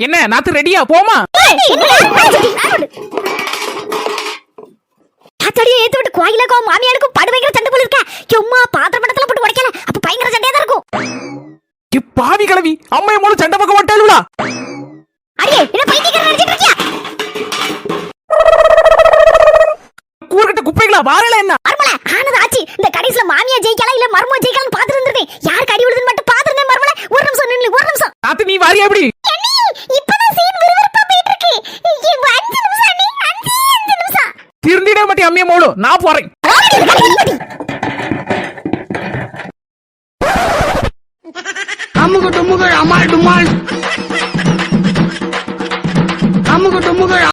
என்ன நாத்து ரெடியா போமா அத்தடியே ஏத்து விட்டு கோயிலுக்கும் மாமியாருக்கும் படு பயங்கர சண்டை போல இருக்கா. சும்மா பாத்திர படத்துல போட்டு உடைக்கல. அப்ப பயங்கர சண்டையா தான் இருக்கும். ஏ, பாவி கிளவி அம்மைய மூலம் சண்டை பக்கம் வட்டாளுடா அடியே என்ன பைத்தியக்காரன் நினைச்சிட்டு இருக்கியா? கூறுகிட்ட குப்பைகளா வாரல என்ன? மர்மல ஆனது ஆச்சு. இந்த கடைசில மாமியா ஜெயிக்கலாம் இல்ல மர்மோ ஜெயிக்கலாம் பாத்துட்டு இருந்திருக்கேன். யார் கடி விடுதுன்னு மட்டும் பாத்துருந்தேன் மர்மல ஒரு நிமிஷம் நில்லு ஒரு நிமிஷம். நாத்து நீ வாரியா எப்படி நிமிஷம் திருந்திட மாட்டேன் அம்மைய மூலம் நான் போறேன். அமுகு டுமுகள் அமால் டுமால். அமுகு டுமுகள்